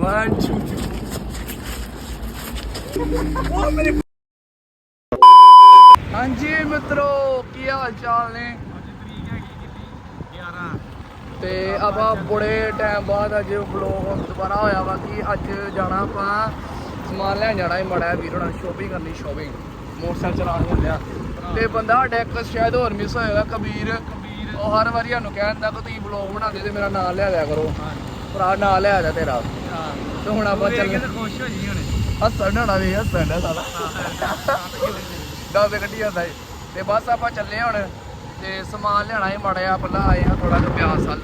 1 2 ਉਹ ਮੇਰੇ ਹਾਂਜੀ ਮਿੱਤਰੋ, ਕੀ ਹਾਲ ਚਾਲ ਨੇ? ਤੇ ਆਪਾਂ ਬੜੇ ਟਾਈਮ ਬਾਅਦ ਅੱਜ ਵਲੌਗ ਦੁਬਾਰਾ ਹੋਇਆ ਵਾ ਕਿ ਅੱਜ ਜਾਣਾ ਆਪਾਂ ਸਮਾਨ ਲੈਣ ਜਾਣਾ ਹੈ ਮੜਾ ਵੀਰ ਹੋਣਾ ਸ਼ੋਪਿੰਗ ਕਰਨੀ ਸ਼ੋਪਿੰਗ ਮੋਟਰਸਾਈਕਲ ਚਲਾਉਣ ਹੁੰਦਿਆ ਤੇ ਬੰਦਾ ਸਾਡਾ ਇੱਕ ਸ਼ਾਇਦ ਹੋਰ ਮਿਸ ਹੋਏਗਾ, ਕਬੀਰ। ਉਹ ਹਰ ਵਾਰੀ ਸਾਨੂੰ ਕਹਿੰਦਾ ਕਿ ਤੁਸੀਂ ਵਲੌਗ ਬਣਾਉਂਦੇ ਤੇ ਮੇਰਾ ਨਾਮ ਲਿਆ ਦਿਆ ਕਰੋ। ਭਰਾ ਨਾਂ ਲਿਆ ਜਾ ਤੇਰਾ। ਤੇ ਹੁਣ ਆਪਾਂ ਚੱਲ ਖੁਸ਼ ਹੋ ਜੀ ਹੁਣ। ਹੱਸਣ ਹੋਣਾ ਵੀ ਹੱਸਣ ਦਾ ਸਾਲਾ। ਦਸ ਕੱਢੀ ਜਾਂਦਾ ਏ। ਤੇ ਬਸ ਆਪਾਂ ਚੱਲੇ ਹੁਣ। ਤੇ ਸਮਾਨ ਲਿਆਣਾ ਹੀ ਮੜਿਆ ਪਹਿਲਾਂ ਆਏ ਆ ਥੋੜਾ ਜਿਹਾ ਪਿਆਸ ਵੱਲ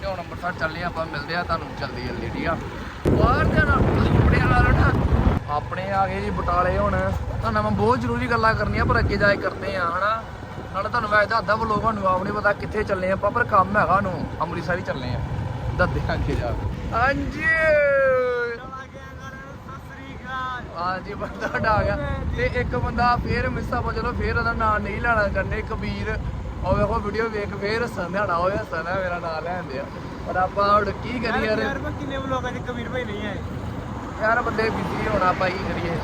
ਤੇ ਹੁਣ ਅੰਮ੍ਰਿਤਸਰ ਚੱਲੇ ਆ ਆਪਾਂ ਮਿਲਦੇ ਆ ਤੁਹਾਨੂੰ ਜਲਦੀ ਜਲਦੀ ਠੀਕ ਆ? ਬਾਹਰ ਨਾ ਆਪਣੇ ਨਾਲ ਨਾ। ਆਪਣੇ ਆ ਗਏ ਜੀ ਬਟਾਲੇ ਹੁਣ। ਤੁਹਾਨੂੰ ਮੈਂ ਬਹੁਤ ਜ਼ਰੂਰੀ ਗੱਲਾਂ ਕਰਨੀਆਂ ਪਰ ਅੱਗੇ ਜਾ ਕੇ ਕਰਦੇ ਆ ਹਨਾ? ਨਾਲੇ ਤੁਹਾਨੂੰ ਮੈਂ ਦੱਸਦਾ ਵਲੋਗ ਨੂੰ ਆਪ ਨਹੀਂ ਪਤਾ ਕਿੱਥੇ ਚੱਲੇ ਆਪਾਂ ਪਰ ਕੰਮ ਹੈਗਾ ਨੂੰ ਅੰਮ੍ਰਿਤਸਰ ਹੀ ਚੱਲੇ ਆ ਜਾ ਕੇ। ਹਾਂਜੀ। ਹਾਂਜੀ ਬੰਦਾ ਆ ਗਿਆ। ਤੇ ਇੱਕ ਬੰਦਾ ਫੇਰ ਮਿਸ ਆਪਾਂ ਚਲੋ ਫੇਰ ਉਹਦਾ ਨਾਮ ਨਹੀਂ ਲੈਣਾ ਕਰਨੇ ਕਬੀਰ ਉਹ ਵੇਖੋ ਵੀਡੀਓ ਵੇਖ ਫੇਰ ਹੱਸਣ ਹੋਇਆ ਹੱਸਣਾ ਮੇਰਾ ਨਾਮ ਲੈਂਦੇ ਆ ਪਰ ਆਪਾਂ ਹੁਣ ਕੀ ਕਰੀਏ ਯਾਰ? ਯਾਰ ਕਿੰਨੇ ਵਲੋਗਾਂ 'ਚ ਕਬੀਰ ਭਾਈ ਨਹੀਂ ਆਏ। ਯਾਰ ਬੰਦੇ ਬਿਜ਼ੀ ਹੋਣਾ ਕੀ ਕਰੀਏ?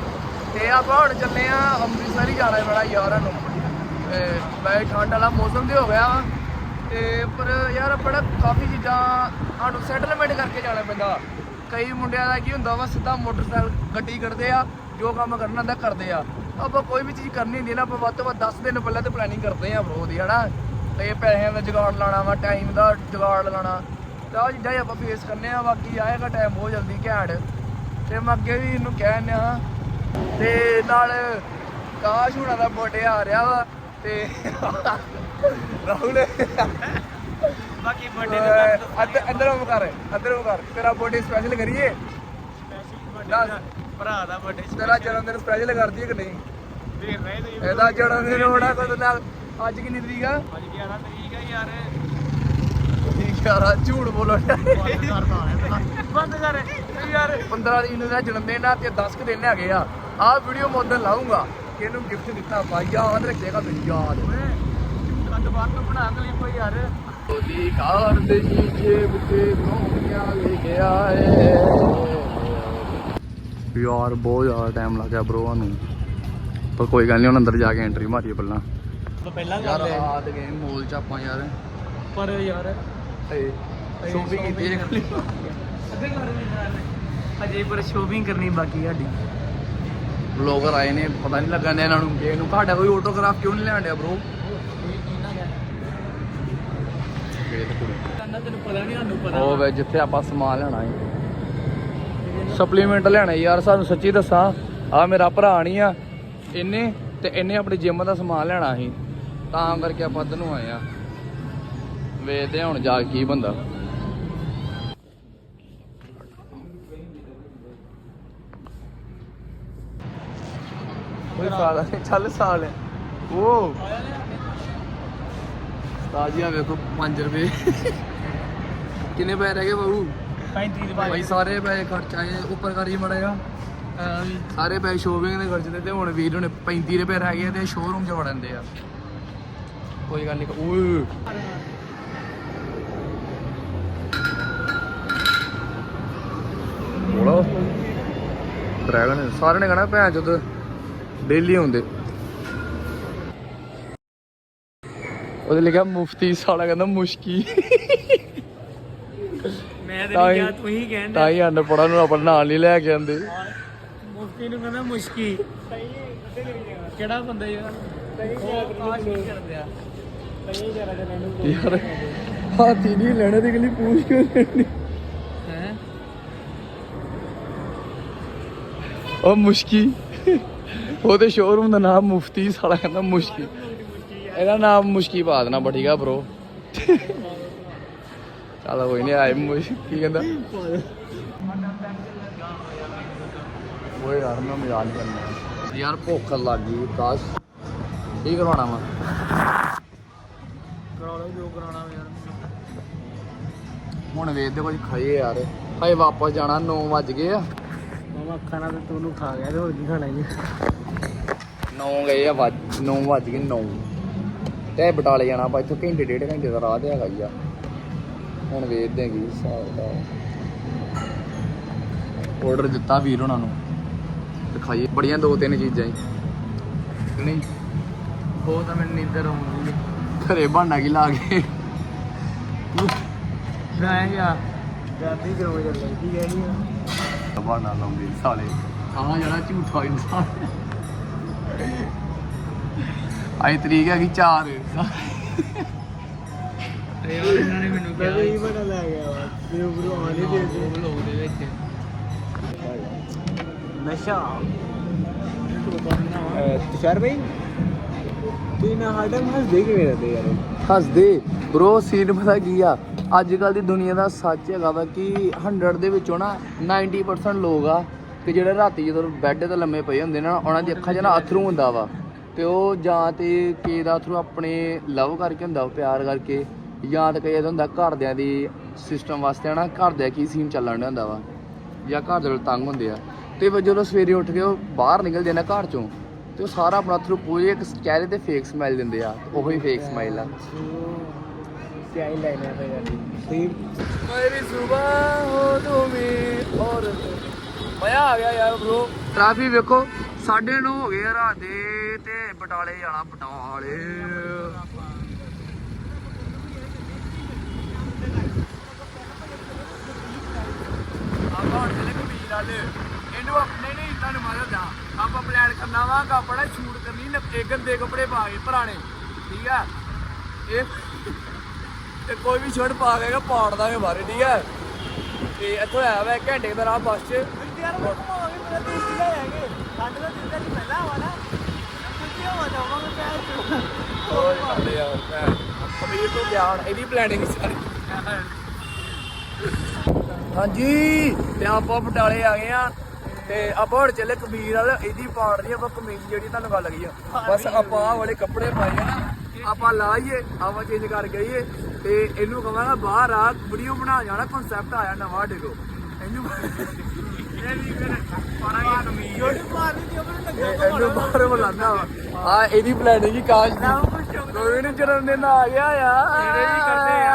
ਤੇ ਆਪਾਂ ਹੁਣ ਚੱਲੇ ਆ ਅੰਮ੍ਰਿਤਸਰ ਹੀ ਜਾਣਾ ਬੜਾ ਯਾਰਾਂ ਨੂੰ। ਤੇ ਮੈਂ ਠੰਡ ਵਾਲਾ ਮੌਸਮ ਤੇ ਹੋ ਗਿਆ ਤੇ ਪਰ ਯਾਰ ਬੜਾ ਕਾਫੀ ਚੀਜ਼ਾਂ ਸਾਨੂੰ ਸੈਟਲਮੈਂਟ ਕਰਕੇ ਜਾਣਾ ਪੈਂਦਾ ਕਈ ਮੁੰਡਿਆਂ ਦਾ ਕੀ ਹੁੰਦਾ ਵਾ, ਸਿੱਧਾ ਮੋਟਰਸਾਈਕਲ ਗੱਡੀ ਕੱਢਦੇ ਆ, ਜੋ ਕੰਮ ਕਰਨਾ ਹੁੰਦਾ ਕਰਦੇ ਆ। ਆਪਾਂ ਕੋਈ ਵੀ ਚੀਜ਼ ਕਰਨੀ ਹੁੰਦੀ ਨਾ, ਆਪਾਂ ਵੱਧ ਤੋਂ ਵੱਧ 10 ਦਿਨ ਪਹਿਲਾਂ ਤੇ ਪਲੈਨਿੰਗ ਕਰਦੇ ਆ ਬਰੋ ਦੀ, ਹਨਾ? ਤੇ ਪੈਸਿਆਂ ਦਾ ਜੁਗਾੜ ਲਾਣਾ ਵਾ ਟਾਈਮ ਦਾ ਜੁਗਾੜ ਲਾਣਾ ਤਾਂ ਉਹ ਚੀਜ਼ਾਂ ਹੀ ਆਪਾਂ ਫੇਸ ਕਰਨੇ ਆ, ਬਾਕੀ ਆਏਗਾ ਟਾਈਮ ਬਹੁਤ ਜਲਦੀ ਘੈਂਟ। ਤੇ ਮੈਂ ਅੱਗੇ ਵੀ ਇਹਨੂੰ ਕਹਿਣ ਆ ਤੇ ਨਾਲ ਕਾਸ਼ ਹੁਣਾਂ ਦਾ ਬਰਥਡੇ ਆ ਰਿਹਾ ਵਾ ਤੇ ਰਾਹੁਲ ਬਾਕੀ ਬਰਥਡੇ ਤੇ ਅੰਦਰ ਅੰਦਰ ਉਹ ਕਰ ਅੰਦਰ ਉਹ ਕਰ ਤੇਰਾ ਬਰਥਡੇ ਸਪੈਸ਼ਲ ਕਰੀਏ? ਦੱਸ। ਭਰਾ ਦਾ ਬਰਥਡੇ ਤੇਰਾ ਜਨਮ ਦਿਨ ਸਪੈਸ਼ਲ ਕਰਦੀ ਹੈ ਕਿ ਨਹੀਂ? ਦੇਖ ਰਹੇ ਤੁਸੀਂ ਇਹਦਾ ਜਨਮ ਦਿਨ ਹੋਣਾ ਕਦੋਂ ਨਾਲ ਅੱਜ ਕਿੰਨੀ ਤਰੀਕ ਆ? ਅੱਜ 11 ਤਰੀਕ ਆ ਯਾਰ। ਠੀਕ ਆ ਝੂਠ ਬੋਲਣ ਬੰਦ ਕਰ ਯਾਰ। 15 ਤਰੀਕ ਨੂੰ ਦਾ ਜਨਮ ਦਿਨ ਆ ਤੇ 10 ਕੁ ਦਿਨ ਹੈਗੇ ਆ। ਆਹ ਵੀਡੀਓ ਮੈਂ ਉਦੋਂ ਲਾਉਂਗਾ ਇਹਨੂੰ ਗਿਫਟ ਦਿੱਤਾ ਬਾਈ? ਯਾਦ ਰੱਖੇਗਾ ਮੈਨੂੰ ਯਾਦ। ਤੋਂ ਬਣਾ ਕਲਿੱਪ ਯਾਰ। ਉਹਦੀ ਕਾਰ ਦੇ ਬਹੁਤ ਜ਼ਿਆਦਾ ਟਾਈਮ ਲੱਗ ਗਿਆ ਬ్రో ਨੂੰ। ਪਰ ਕੋਈ ਗੱਲ ਨਹੀਂ ਹੁਣ ਅੰਦਰ ਜਾ ਕੇ ਐਂਟਰੀ ਮਾਰੀਏ ਪਹਿਲਾਂ। ਪਹਿਲਾਂ ਯਾਰ ਗੱਲ ਹੈ। ਆ ਤੇ ਗਏ ਮੋਲ ਚ ਆਪਾਂ ਯਾਰ। ਪਰ ਯਾਰ ਸ਼ੋਪਿੰਗ ਕੀਤੀ ਹੈ ਅੱਧੇ ਘਰ ਵੀ ਯਾਰ ਅਜੇ ਪਰ ਸ਼ੋਪਿੰਗ ਕਰਨੀ ਬਾਕੀ ਸਾਡੀ। ਬਲੌਗਰ ਆਏ ਨੇ, ਪਤਾ ਨਹੀਂ ਲੱਗਣ ਡਿਆ ਇਹਨਾਂ ਨੂੰ ਕਿ ਇਹਨੂੰ। ਤੁਹਾਡਾ ਕੋਈ ਆਟੋਗ੍ਰਾਫ ਕਿਉਂ ਨਹੀਂ ਲੈਣ ਡਿਆ ਬ్రో ਉਹ ਵੇ, ਜਿੱਥੇ ਆਪਾਂ ਸਮਾਨ ਲੈਣਾ ਹੈ ਸਪਲੀਮੈਂਟ ਲੈਣਾ ਯਾਰ, ਸਾਨੂੰ ਸੱਚੀ ਦੱਸਾਂ। ਆ ਮੇਰਾ ਭਰਾ ਨਹੀਂ ਆ, ਇਹਨੇ ਤੇ ਇਹਨੇ ਆਪਣੀ ਜਿਮ ਦਾ ਸਮਾਨ ਲੈਣਾ ਸੀ। ਤਾਂ ਕਰਕੇ ਆਪਾਂ ਇੱਧਰ ਨੂੰ ਆਏ ਆ। ਵੇਖਦੇ ਹਾਂ ਹੁਣ ਜਾ ਕੀ ਬੰਦਾ। ਕੋਈ ਨਹੀਂ ਚੱਲ ਸਾਲ ਹੈ ਤਾਜੀਆਂ ਵੇਖੋ 5 ਰੁਪਏ। ਕਿੰਨੇ ਪੈਸੇ ਰਹਿ ਗਏ ਬਾਬੂ 35 ਦੇ ਭਾਈ ਸਾਰੇ ਪੈਸੇ ਖਰਚਾ ਆਏ ਉੱਪਰ ਕਰੀ ਮੜੇਗਾ ਸਾਰੇ ਪੈਸੇ ਸ਼ੋਪਿੰਗ ਦੇ ਖਰਚਦੇ ਤੇ ਹੁਣ ਵੀਰ ਹੁਣ 35 ਰੁਪਏ ਰਹਿ ਗਏ ਤੇ ਸ਼ੋਰੂਮ 'ਚ ਵੜਨ ਦੇ ਆ। ਕੋਈ ਗੱਲ ਨਹੀਂ ਓਏ। ਬੋਲੋ। ਡਰੈਗਨ ਸਾਰਿਆਂ ਨੇ ਕਹਣਾ ਭੈਣ ਚੋਦ। ਡੇਲੀ ਹੁੰਦੇ ਉਹਦੇ ਲਿਖਿਆ ਮੁਫਤੀ ਸਾਲਾ ਕਹਿੰਦਾ ਮੁਸ਼ਕੀ। ਮੈਂ ਤੇ ਨਹੀਂ ਕਿਹਾ ਤੂੰ ਹੀ ਕਹਿੰਦਾ। ਤਾਂ ਹੀ ਅਨਪੜਾ ਨੂੰ ਆਪਣਾ ਨਾਲ ਨਹੀਂ ਲੈ ਕੇ ਆਂਦੇ ਮੁਫਤੀ ਨੂੰ ਕਹਿੰਦਾ ਮੁਸ਼ਕੀ। ਕਿਹੜਾ ਬੰਦਾ ਯਾਰ ਯਾਰ ਹਾਥੀ ਨਹੀਂ ਲੈਣੇ ਦੀ ਗਲੀ ਪੂਛ ਕਿਉਂ ਲੈਣੀ? ਹੈ? ਉਹ ਮੁਸ਼ਕੀ। ਉਹਦੇ ਸ਼ੋਰੂਮ ਦਾ ਨਾਮ ਮੁਫਤੀ ਸਾਲਾ ਕਹਿੰਦਾ ਮੁਸ਼ਕੀ। ਇਹਦਾ ਨਾਮ ਮੁਸ਼ਕੀ ਪਾ ਦੇਣਾ ਬਾ ਠੀਕ ਆ ਬ్రో ਚੱਲ ਕੋਈ ਨਹੀਂ ਆਏ ਮੁਸ਼ ਕੀ ਕਹਿੰਦਾ। ਓਏ ਯਾਰ ਮੈਂ ਮਜ਼ਾਕ ਕਰਨਾ। ਯਾਰ ਭੁੱਖ ਲੱਗ ਗਈ ਕਾਸ਼। ਕੀ ਕਰਵਾਉਣਾ ਵਾ? ਕਰਾ ਲਓ ਜੋ ਕਰਾਉਣਾ ਯਾਰ। ਹੁਣ ਵੇਖਦੇ ਕੁਝ ਖਾਈਏ ਯਾਰ। ਹਾਏ ਵਾਪਸ ਜਾਣਾ 9 ਵੱਜ ਗਏ ਆ। ਮਾਮਾ ਨਾਲ ਤੇ ਤੂੰ ਨੂੰ ਖਾ ਗਿਆ ਤੇ ਹੋਰ ਕੀ ਖਾਣਾ ਜੀ? 9 ਗਏ ਆ ਵੱਜ 9 ਵੱਜ ਗਏ 9 ਤੇ ਬਟਾਲੇ ਜਾਣਾ ਆਪਾਂ ਇੱਥੋਂ ਘੰਟੇ ਡੇਢ ਘੰਟੇ ਦਾ ਰਾਹ ਤੇ ਹੈਗਾ ਹੀ ਆ। ਹੁਣ ਵੇਖਦੇ ਆਂ ਕੀ ਹਿਸਾਬ ਦਾ। ਆਰਡਰ ਦਿੱਤਾ ਵੀਰ ਉਹਨਾਂ ਨੂੰ। ਤੇ ਖਾਈਏ ਬੜੀਆਂ ਦੋ ਤਿੰਨ ਚੀਜ਼ਾਂ ਹੀ। ਨਹੀਂ। ਉਹ ਤਾਂ ਮੈਨੂੰ ਨੀਂਦਰ ਆਉਂਦੀ ਘਰੇ ਬਹਾਨਾ ਕੀ ਲਾ ਕੇ? ਮੈਂ ਕਿਹਾ ਜਾਂਦੀ ਕਿਉਂ ਚੱਲੇ? ਕੀ ਕਹਿਣੀ ਆ? ਬਹਾਨਾ ਲਾਉਂਦੇ ਸਾਲੇ। ਆਹ ਜਿਹੜਾ ਝੂਠਾ ਇਨਸਾਨ ਆਈ ਤਰੀਕ ਹੈਗੀ 4 ਤੇ ਉਹ ਇਹਨਾਂ ਨੇ ਮੈਨੂੰ ਕਿਹਾ ਇਹ ਬੜਾ ਲੈ ਗਿਆ ਵਾ ਤੇ ਉਪਰੋਂ ਆ ਨਹੀਂ ਦੇ ਦੇ ਬਲੌਗ ਦੇ ਵਿੱਚ। ਨਸ਼ਾ। ਤੁਸ਼ਾਰ ਭਾਈ ਤੂੰ ਨਾ ਹਰਦਮ ਹੱਸ ਦੇ ਕੇ ਰਹਦੇ ਯਾਰ? ਹੱਸਦੇ। ਬ్రో ਸੀਨ ਪਤਾ ਕੀ ਆ? ਅੱਜ ਕੱਲ ਦੀ ਦੁਨੀਆ ਦਾ ਸੱਚ ਹੈਗਾ ਵਾ ਕਿ 100 ਦੇ ਵਿੱਚੋਂ ਨਾ 90% ਲੋਕ ਆ। ਤੇ ਜਿਹੜੇ ਰਾਤੀ ਜਦੋਂ ਬੈੱਡ ਤੇ ਲੰਮੇ ਪਏ ਹੁੰਦੇ ਨਾ ਉਹਨਾਂ ਦੀ ਅੱਖਾਂ 'ਚ ਨਾ ਅਥਰੂ ਹੁੰਦਾ ਵਾ। ਤੇ ਉਹ ਜਾਂ ਤੇ ਕੇ ਦਾ ਅਥਰੂ ਆਪਣੇ ਲਵ ਕਰਕੇ ਹੁੰਦਾ ਵਾ, ਪਿਆਰ ਕਰਕੇ ਜਾਂ ਤੇ ਕਈ ਦਾ ਹੁੰਦਾ ਘਰਦਿਆਂ ਦੀ ਸਿਸਟਮ ਵਾਸਤੇ ਨਾ ਘਰਦਿਆਂ ਕੀ ਸੀਨ ਚੱਲਣ ਡਿਆ ਹੁੰਦਾ ਵਾ ਜਾਂ ਘਰ ਦੇ ਤੰਗ ਹੁੰਦੇ ਆ। ਤੇ ਜਦੋਂ ਸਵੇਰੇ ਉੱਠ ਕੇ ਉਹ ਬਾਹਰ ਨਿਕਲਦੇ ਨੇ ਘਰ ਚੋਂ ਤੇ ਉਹ ਸਾਰਾ ਆਪਣਾ ਅਥਰੂ ਪੂਰੇ ਇੱਕ ਚਿਹਰੇ ਤੇ ਫੇਕ ਸਮਾਈਲ ਦਿੰਦੇ ਆ ਉਹ ਹੀ ਫੇਕ ਸਮਾਈਲ ਆ। ਸਿਆਹੀ ਲਾਈਨਾਂ ਤੇ ਜਾਂਦੀ ਮੇਰੀ ਸੁਬਾਹ ਹੋ ਤੁਮੇ ਔਰ ਮਜ਼ਾ ਆ ਗਿਆ ਯਾਰ ਬ్రో ਟ੍ਰੈਫਿਕ ਵੇਖੋ 9:30 ਹੋ ਗਏ ਰਾਤ ਦੇ ਤੇ ਬਟਾਲੇ ਜਾਣਾ ਬਟਾਲੇ। ਆਪਾਂ ਹੁਣ ਚੱਲੇ ਕਬੀਰ ਵਾਲੇ। ਇਹਨੂੰ ਆਪਣੇ ਨਹੀਂ ਤੁਹਾਨੂੰ ਮਾਰ ਦਾ ਆਪਾਂ ਪਲਾਨ ਕਰਨਾ ਵਾ ਕਿ ਆਪਣਾ ਸ਼ੂਟ ਕਰਨੀ ਗੰਦੇ ਕੱਪੜੇ ਪਾ ਕੇ ਪੁਰਾਣੇ। ਠੀਕ ਆ? ਇਹ ਤੇ ਕੋਈ ਵੀ ਸ਼ਰਟ ਪਾ ਕੇ ਪਾੜ ਦਾਂਗੇ ਬਾਰੇ ਠੀਕ ਹੈ ਤੇ ਇੱਥੋਂ ਆਇਆ ਵਾ ਘੰਟੇ ਦਾ ਰਾਹ ਬੱਸ 'ਚ। ਯਾਰ ਮੈਂ ਘੁਮਾਵਾਂਗੇ ਮੇਰਾ ਦੋਸਤ ਲੈ ਆਏਗੇ ਸਾਡੇ ਦਾ ਦਿਨ ਦਾ ਨਹੀਂ ਪਹਿਲਾਂ ਵਾ ਨਾ ਕੁਝ ਹੋ ਜਾਵਾਂਗੇ ਪੈਰ ਹੋਰ ਕਰਦੇ ਯਾਰ ਭੈਣ। ਕਬੀਰ ਤੋਂ ਗਿਆ ਹੁਣ। ਇਹਦੀ ਪਲੈਨਿੰਗ ਸਾਰੀ। ਹਾਂਜੀ ਤੇ ਆਪਾਂ ਬਟਾਲੇ ਆ ਗਏ ਆ ਤੇ ਆਪਾਂ ਹੁਣ ਚੱਲੇ ਕਬੀਰ ਵਾਲ। ਇਹਦੀ ਪਾੜਨੀ ਆਪਾਂ ਕਮੀਜ਼ ਜਿਹੜੀ ਤੁਹਾਨੂੰ ਗੱਲ ਲੱਗੀ ਆ। ਬਸ ਆਪਾਂ ਆਹ ਵਾਲੇ ਕੱਪੜੇ ਪਾਏ ਆ ਨਾ ਆਪਾਂ ਲਾਈਏ ਆਪਾਂ ਚੇਂਜ ਕਰ ਗਈਏ ਤੇ ਇਹਨੂੰ ਕਹਾਂਗਾ ਬਾਹਰ ਆ ਵੀਡੀਓ ਬਣਾ ਜਾਣਾ ਕਨਸੈਪਟ ਆਇਆ ਨਵਾਂ ਦੇਖੋ ਇਹਨੂੰ ਇਹਨੂੰ ਬਾਹਰ ਬੁਲਾਣਾ ਆ ਇਹਦੀ ਪਲੈਨਿੰਗ ਹੀ ਕਾਸ਼ ਦੀ। ਕੋਈ ਨਹੀਂ ਜਨਮ ਦਿਨ ਆ ਗਿਆ ਆ। ਤੇਰੇ ਵੀ ਕਰਦੇ ਆ।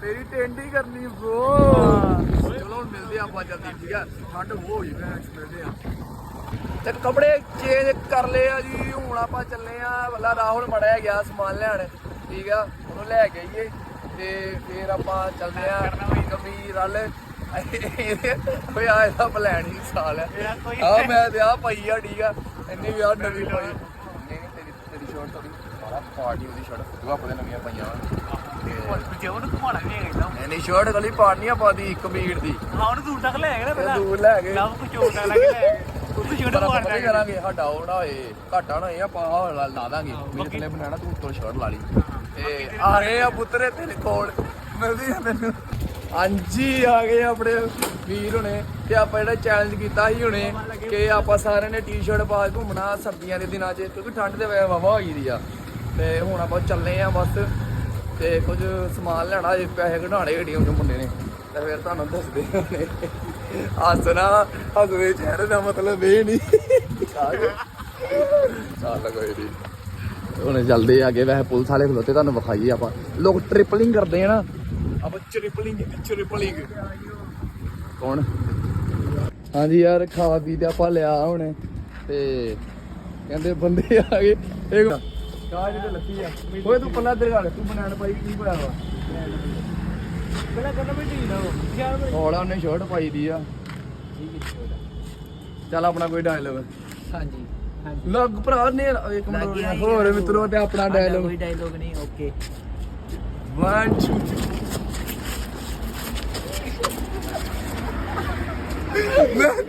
ਤੇਰੀ ਟੈਂਡੀ ਕਰਨੀ ਬ్రో ਚਲੋ ਹੁਣ ਮਿਲਦੇ ਆ ਆਪਾਂ ਜਲਦੀ ਠੀਕ ਆ? ਠੰਡ ਹੋ ਹੋਈ ਮੈਂ ਮਿਲਦੇ ਆ। ਤੇ ਕੱਪੜੇ ਚੇਂਜ ਕਰ ਲਏ ਆ ਜੀ ਹੁਣ ਆਪਾਂ ਚੱਲੇ ਆ। ਵੱਲਾ ਰਾਹੁਲ ਮੜਿਆ ਗਿਆ ਸਮਾਨ ਲੈਣ ਠੀਕ ਆ? ਉਹਨੂੰ ਲੈ ਕੇ ਆਈਏ ਤੇ ਫਿਰ ਆਪਾਂ ਚੱਲਦੇ ਆ। ਕਮੀਰ ਵਾਲੇ। ਓਏ ਆ ਇਹਦਾ ਪਲਾਨ ਹੀ ਸਾਲ ਹੈ। ਆ ਮੈਂ ਤੇ ਆ ਪਈ ਆ ਠੀਕ ਆ। ਇੰਨੀ ਵੀ ਆ ਨਵੀਂ ਪਾਈ। ਨਹੀਂ ਤੇਰੀ ਤੇਰੀ ਸ਼ਰਟ ਥੋੜੀ ਸਾਰਾ ਪਾਰਟੀ ਉਹਦੀ ਸ਼ਰਟ ਤੂੰ ਆਪਣੇ ਨਵੀਆਂ ਪਾਈਆਂ ਵਾਂ। ਤੇ ਜੇ ਉਹਨੂੰ ਘੁਮਾਣਾ ਨਹੀਂ ਹੈਗਾ ਨਹੀਂ ਨਹੀਂ ਸ਼ਰਟ ਗਲੀ ਪਾੜਨੀ ਆਪਾਂ ਦੀ ਕਬੀਰ ਦੀ। ਹਾਂ ਉਹਨੂੰ ਦੂਰ ਤੱਕ ਲੈ ਆਏਗਾ ਨਾ ਤੇ ਪਹਿਲਾਂ ਦੂਰ ਲੈ ਕੇ ਲਵ ਕੁਝ ਹੋਰ ਲੈ ਉਹਨੂੰ ਛੋੜ ਪਰ ਆਪਾਂ ਮਾਰ ਕੀ ਕਰਾਂਗੇ ਸਾਡਾ ਉਹ ਨਾ ਹੋਏ ਘਾਟਾ ਨਾ ਹੋਏ ਆਪਾਂ ਲਾ ਦਾਂਗੇ। ਮੇਰੇ ਥੱਲੇ ਬਣਾਣਾ ਤੂੰ ਉੱਤੋਂ ਸ਼ਰਟ ਲਾ ਲਈ। ਤੇ ਆ ਗਏ ਆ ਪੁੱਤਰੇ ਤੇਰੇ ਕੋਲ। ਮਿਲਦੀ ਆ ਤੈਨੂੰ ਹਾਂਜੀ, ਆ ਗਏ ਆਪਣੇ ਵੀਰ ਹੁਣੇ ਤੇ ਆਪਾਂ ਜਿਹੜਾ ਚੈਲੰਜ ਕੀਤਾ ਸੀ ਹੁਣੇ ਕਿ ਆਪਾਂ ਸਾਰਿਆਂ ਨੇ ਟੀ-ਸ਼ਰਟ ਪਾ ਕੇ ਘੁੰਮਣਾ ਸਰਦੀਆਂ ਦੇ ਦਿਨਾਂ 'ਚ, ਕਿਉਂਕਿ ਠੰਡ ਦੇ ਵੇ ਵਾਵਾ ਹੋਈ ਦੀ ਆ। ਤੇ ਹੁਣ ਆਪਾਂ ਚੱਲੇ ਆ ਬਸ ਤੇ ਕੁਝ ਸਮਾਨ ਲੈਣਾ ਜੇ ਪੈਸੇ ਕਢਾਣੇ ਗੱਡੀਆਂ ਦੇ ਮੁੰਡੇ ਨੇ। ਤੇ ਫਿਰ ਤੁਹਾਨੂੰ ਦੱਸਦੇ ਹੁਣੇ। ਹੱਸਣਾ ਹੱਸਦੇ ਚਿਹਰੇ ਦਾ ਮਤਲਬ ਇਹ ਨਹੀਂ। ਚੱਲ ਕੋਈ ਨਹੀਂ ਹੁਣ ਚੱਲਦੇ ਆ ਅੱਗੇ, ਵੈਸੇ ਪੁਲਿਸ ਵਾਲੇ ਖਲੋਤੇ, ਤੁਹਾਨੂੰ ਵਿਖਾਈਏ ਆਪਾਂ। ਲੋਕ ਟ੍ਰਿਪਲਿੰਗ ਕਰਦੇ ਆ ਨਾ। ਕੌਣ? ਹਾਂਜੀ ਯਾਰ ਖਾ ਪੀ ਤੇ ਆਪਾਂ ਲਿਆ ਹੁਣ ਤੇ ਕਹਿੰਦੇ ਬੰਦੇ ਆ ਗਏ। ਇਹ ਕਾਹ ਜਿਹਦੇ ਲੱਤੀ ਆ। ਓਏ ਤੂੰ ਪੱਲਾ ਦੇ ਗੱਲ ਤੂੰ ਬਣਾਣ ਪਾਈ ਕੀ ਹੋਇਆ ਵਾ? ਪਹਿਲਾਂ ਕਹਿੰਦਾ ਵੀ ਢੀਲ ਹੋ ਯਾਰ ਹੋਲਾ ਉਹਨੇ ਸ਼ਰਟ ਪਾਈ ਦੀ ਆ। ਚੱਲ ਆਪਣਾ ਕੋਈ ਡਾਇਲੋਗ ਹਾਂਜੀ ਹਾਂਜੀ। ਲੱਗ ਭਰਾ ਨੇ ਇੱਕ ਮਿੰਟ ਹੋਰ ਮਿੱਤਰੋ ਤੇ ਆਪਣਾ ਡਾਇਲੋਗ ਕੋਈ ਡਾਇਲੋਗ ਨਹੀਂ ਓਕੇ 1 2 ਮੈਂ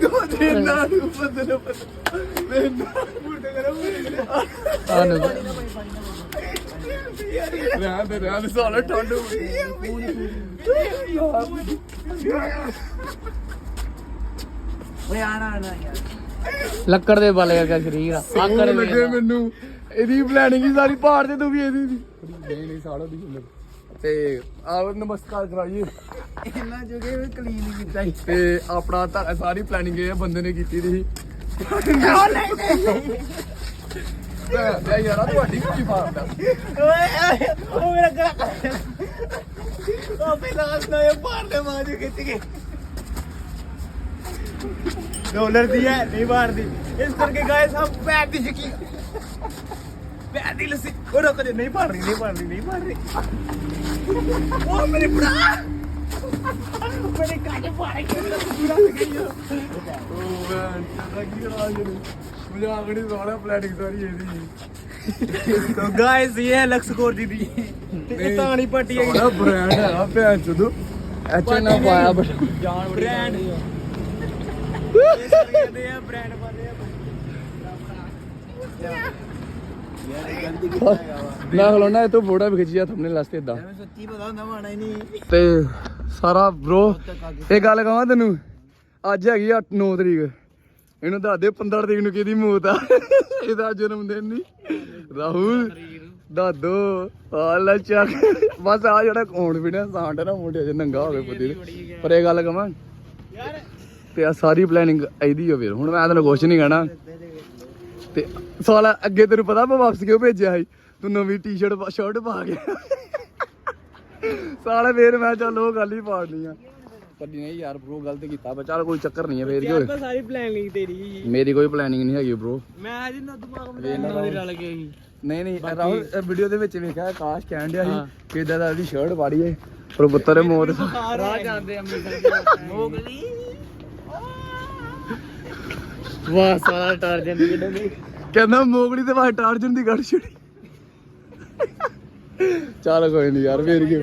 ਦੋ ਦਿਨ ਨਾਲ ਬਦਲ ਬਦਲ ਮੈਂ ਬੁੱਢਾ ਕਰਾਂ ਆਨੂੰ ਰਹਿਣ ਦੇ ਰਹਿਣ ਦੇ ਸਾਲਾ ਠੰਡ ਹੋ ਓਏ ਆਣਾ ਨਾ ਯਾਰ ਲੱਕੜ ਦੇ ਬਲ ਵਰਗਾ ਸਰੀਰ ਆ। ਆਕੜ ਲੱਗੇ ਮੈਨੂੰ। ਇਹਦੀ ਪਲੈਨਿੰਗ ਹੀ ਸਾਰੀ ਪਾੜ ਦੇ ਤੂੰ ਵੀ ਇਹਦੀ ਨਹੀਂ ਨਹੀਂ ਸਾੜਾ ਦੀ ਤੇ ਆਹ ਨਮਸਕਾਰ ਕਰਾਈਏ। ਇਹਨਾਂ ਜੋਗੇ ਵੀ ਕਲੀਨ ਹੀ ਕੀਤਾ ਸੀ ਤੇ ਆਪਣਾ ਤਾਂ ਸਾਰੀ ਪਲੈਨਿੰਗ ਇਹ ਬੰਦੇ ਨੇ ਕੀਤੀ ਦੀ। ਮੈਂ ਯਾਰਾ ਤੁਹਾਡੀ ਕੀ ਮਾਰਦਾ ਓਏ ਉਹ ਮੇਰਾ ਗਲਾ ਉਹ ਪਹਿਲਾਂ ਨਾ ਇਹ ਬਾਹਰ ਦੇ ਮਾਜੂ ਖਿੱਚ ਕੇ। ਡਾਲਰ ਦੀ ਹੈ ਨਹੀਂ ਮਾਰਦੀ ਇਸ ਕਰਕੇ ਗਾਇਸ ਹਮ ਪੈਰ ਦੀ ਸ਼ਕੀ ਪੈਰ ਦੀ ਲੱਸੀ। ਉਹ ਰੁਕ ਨਹੀਂ ਮਾਰ ਰਹੀ ਨਹੀਂ ਮਾਰ ਰਹੀ ਨਹੀਂ ਮਾਰ ਰਹੀ ਉਹ ਮੇਰੇ ਭਰਾ ਮੇਰੇ ਕਾਜੇ ਪਾੜੇ ਕੇ ਲੱਸੀ ਪੂਰਾ ਹੋ ਗਈ ਉਹ ਮੈਂ ਚੱਦਾ ਕੀ ਕਰਾਂ ਜੀ ਮਜ਼ਾਕ ਨਹੀਂ ਸਾਰਾ ਪਲੈਨਿੰਗ ਸਾਰੀ ਇਹਦੀ तो गाइस ये है लक्स कोर दीदी ये तानी पट्टी है ਸਾਰਾ ਬ੍ਰਾਂਡ ਹੈਗਾ ਭੈਣ ਚੋਦੋ ਐਚ ਨਾ ਪਾਇਆ ਬਟ जान ब्रांड ये सर कहते हैं ब्रांड वाले ਨਾ ਖਲੋਣਾ ਇਹ ਤੋਂ ਫੋਟੋ ਵੀ ਖਿੱਚੀ ਆ ਤੁਮਨੇ ਲਾਸਤੇ ਇਦਾਂ ਤੇ ਸਾਰਾ ਬ్రో ਇਹ ਗੱਲ ਕਹਾਂ ਤੈਨੂੰ ਅੱਜ ਹੈਗੀ 8 9 ਤਰੀਕ। ਇਹਨੂੰ ਦੱਸ ਦੇ 15 ਤਰੀਕ ਨੂੰ ਕਿਹਦੀ ਮੌਤ ਆ। ਇਹਦਾ ਜਨਮ ਦਿਨ ਨਹੀਂ ਰਾਹੁਲ ਦਾਦੋ ਆਲਾ ਚੱਕ। ਬਸ ਆ ਜਿਹੜਾ ਕੌਣ ਵੀ ਨਾ ਸਾਂਡ ਨਾ ਮੋਟਿਆ ਜੇ ਨੰਗਾ ਹੋਵੇ ਪੁੱਤੀ ਪਰ ਇਹ ਗੱਲ ਕਹਾਂ ਯਾਰ ਤੇ ਆ ਸਾਰੀ ਪਲੈਨਿੰਗ ਆਈਦੀ ਹੋਵੇ ਹੁਣ ਮੈਂ ਤੈਨੂੰ ਕੁਛ ਨਹੀਂ ਕਹਿਣਾ। ਤੇ ਸਾਲਾ ਅੱਗੇ ਤੈਨੂੰ ਪਤਾ ਮੈਂ ਵਾਪਸ ਕਿਉਂ ਭੇਜਿਆ ਸੀ? ਤੂੰ ਨਵੀਂ ਟੀ-ਸ਼ਰਟ ਸ਼ਰਟ ਪਾ ਗਿਆ ਸਾਲੇ ਫੇਰ ਮੈਂ ਚੱਲ ਉਹ ਗੱਲ ਹੀ ਪਾੜਨੀ ਆ। ਪਰ ਨਹੀਂ ਯਾਰ ਬ్రో ਗਲਤ ਕੀਤਾ ਬਾ ਚੱਲ ਕੋਈ ਚੱਕਰ ਨਹੀਂ ਹੈ ਫੇਰ ਕੀ ਹੋਏ ਸਾਰੀ ਪਲੈਨਿੰਗ ਤੇਰੀ ਮੇਰੀ ਕੋਈ ਪਲੈਨਿੰਗ ਨਹੀਂ ਹੈਗੀ ਬ్రో ਮੈਂ ਅੱਜ ਨਾ ਦਿਮਾਗ ਮੇਰੇ ਰਲ ਗਿਆ ਸੀ ਨਹੀਂ ਨਹੀਂ ਰਾਹੁਲ ਵੀਡੀਓ ਦੇ ਵਿੱਚ ਵੇਖਿਆ ਆਕਾਸ਼ ਕਹਿਣ ਡਿਆ ਸੀ ਕਿ ਇਦਾਂ ਦਾ ਸ਼ਰਟ ਪਾੜੀਏ। ਪਰ ਪੁੱਤਰ ਮੋਰ ਰਾਹ ਜਾਂਦੇ ਅੰਮ੍ਰਿਤਸਰ। ਮੋਗਲੀ। ਵਾਹ ਸਾਰਾ ਟਾਰ ਜਾਂਦੀ ਕਿਦਾਂ ਬਈ ਕਹਿੰਦਾ ਮੋਗਲੀ ਤੇ ਵਾਹ ਟਾਰ ਜਾਂਦੀ ਗੜ ਛੜੀ। ਚੱਲ ਕੋਈ ਨਹੀਂ ਯਾਰ ਫੇਰ ਕੀ।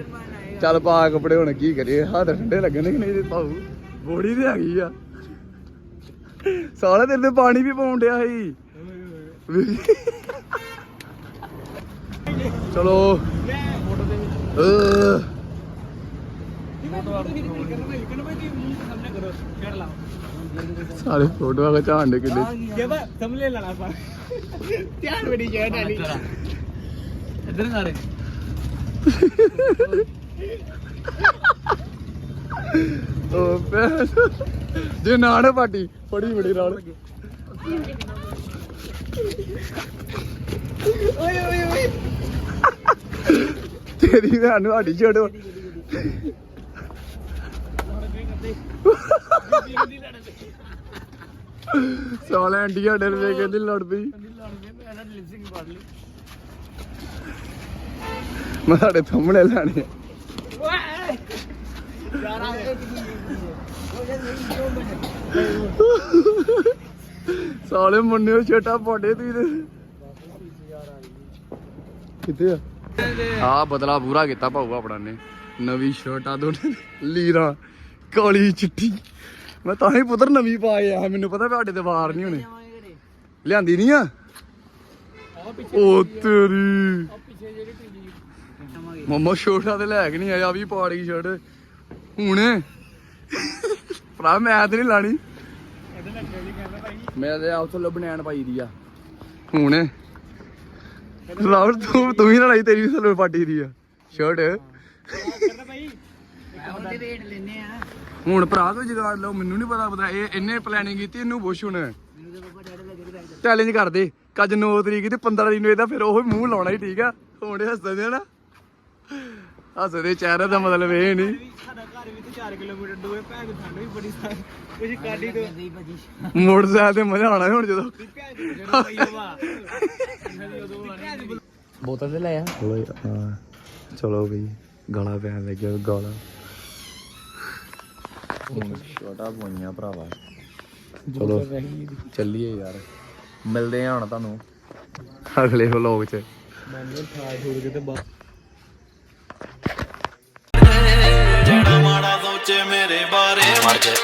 ਚੱਲ ਪਾ ਕੱਪੜੇ ਹੁਣ ਕੀ ਕਰੀਏ ਹੱਥ ਠੰਡੇ ਲੱਗਣੇ ਕਿ ਨਹੀਂ ਪਾਉ ਬੋੜੀ ਤੇ ਆ ਗਈ ਆ। ਸਾਲਾ ਤੇਰੇ ਤੇ ਪਾਣੀ ਵੀ ਪਾਉਣ ਡਿਆ ਸੀ। ਚਲੋ। ਫੋਟੋ ਦੇ ਵਿੱਚ। ਖਿਚਾਣ ਦੇ ਕਿੱਲੇ ਸਮਲੇ ਲੈਣਾ ਪਾ ਧਿਆਨ ਬੜੀ ਜਗ੍ਹਾ ਡਾਲੀ ਇੱਧਰ ਸਾਰੇ ਉਹ ਭੈਣ ਜੇ ਨਾ ਨਾ ਪਾਟੀ ਫੜੀ ਬੜੀ ਨਾਲ ਓਏ ਓਏ ਓਏ ਤੇਰੀ ਭੈਣ ਨੂੰ ਸਾਡੀ ਛੱਡੋ ਸਾਲੇ ਇੰਡੀਆ ਡਰ ਵੇ ਕਹਿੰਦੀ ਲੜ ਪਈ ਮੈਂ ਸਾਡੇ ਥੰਮਣੇ ਲੈਣੇ ਸਾਲੇ ਮੁੰਨਿਓ ਛੇਟਾ ਪਾਡੇ ਤੀ ਤੇ। ਕਿੱਥੇ ਆ? ਆ ਬਦਲਾ ਪੂਰਾ ਕੀਤਾ ਭਾਊ ਆਪਣਾ ਨੇ। ਨਵੀਂ ਸ਼ਰਟ ਆ ਦੋਨੇ ਲੀਰਾ ਕਾਲੀ ਚਿੱਟੀ। ਮੈਂ ਤਾਂ ਹੀ ਪੁੱਤਰ ਨਵੀਂ ਪਾ ਆਇਆ ਮੈਨੂੰ ਪਤਾ ਸਾਡੇ ਤੇ ਵਾਰ ਨਹੀਂ ਹੋਣੇ। ਲਿਆਂਦੀ ਨਹੀਂ ਆ? ਉਹ ਤੇਰੀ। ਮਮਾ ਛੋਟਾ ਤੇ ਲੈ ਕੇ ਨਹੀਂ ਆਇਆ ਵੀ ਪਾੜ ਸ਼ਰਟ ਹੁਣ ਭਰਾ ਮੈਂ ਤੇ ਨਹੀਂ ਲਾਣੀ। ਮੈਂ ਤੇ ਆਪ ਤੋਂ ਬਨੈਣ ਪਾਈ ਦੀ ਆ। ਹੁਣ ਰਾਹੁਲ ਤੂੰ ਤੂੰ ਹੀ ਨਾ ਲਾਈ ਤੇਰੀ ਸਲੋ ਪਾਟੀ ਦੀ ਆ। ਸ਼ਰਟ ਕਰਦਾ ਭਾਈ ਉਹਦੇ ਰੇਟ ਲੈਨੇ ਆ। ਹੁਣ ਭਰਾ ਤੋਂ ਜਗਾੜ ਲਓ ਮੈਨੂੰ ਨਹੀਂ ਪਤਾ ਪਤਾ ਇਹ ਇਹਨੇ ਪਲੈਨਿੰਗ ਕੀਤੀ ਇਹਨੂੰ ਪੁੱਛ ਹੁਣ। ਚੈਲੰਜ ਕਰਦੇ ਕੱਜ 9 ਤਰੀਕ ਤੇ 15 ਤਰੀਕ ਨੂੰ ਇਹਦਾ ਫਿਰ ਉਹ ਮੂੰਹ ਲਾਉਣਾ ਹੀ ਠੀਕ ਆ। ਹੁਣ ਇਹ ਹੱਸਦੇ ਆ ਨਾ ਹੱਸਦੇ ਚਿਹਰੇ ਦਾ ਮਤਲਬ ਇਹ ਨਹੀਂ ਸਾਡਾ ਘਰ ਵੀ ਤੇ 4 ਕਿਲੋਮੀਟਰ ਦੂਰ ਭੈਣ ਸਾਨੂੰ ਵੀ ਬੜੀ ਸਾਰੀ ਕੁਝ ਕਾਡੀ ਤੋਂ ਮੋਟਰਸਾਈਕਲ ਤੇ ਮਜ਼ਾ ਆਉਣਾ ਹੁਣ ਜਦੋਂ। ਦੀ ਆਣੀ ਬੋਤਲ ਤੇ ਲੈ ਆ। ਚਲੋ ਹਾਂ। ਬਈ ਗਾਲਾਂ ਪੈਣ ਲੱਗਿਆ ਹੁਣ ਛੋਟਾ ਬੋਈਆਂ ਭਰਾਵਾ। ਚਲੋ ਚੱਲੀਏ ਯਾਰ। ਮਿਲਦੇ ਆ ਹੁਣ ਤੁਹਾਨੂੰ ਅਗਲੇ ਵਲੌਗ 'ਚ। ਮੈਨੂੰ ਠਾੜ ਠੂੜ ਕੇ ਤੇ ਜਿਹੜਾ ਮਾੜਾ ਸੋਚੇ ਮੇਰੇ ਬਾਰੇ। ਮਰ ਜੇ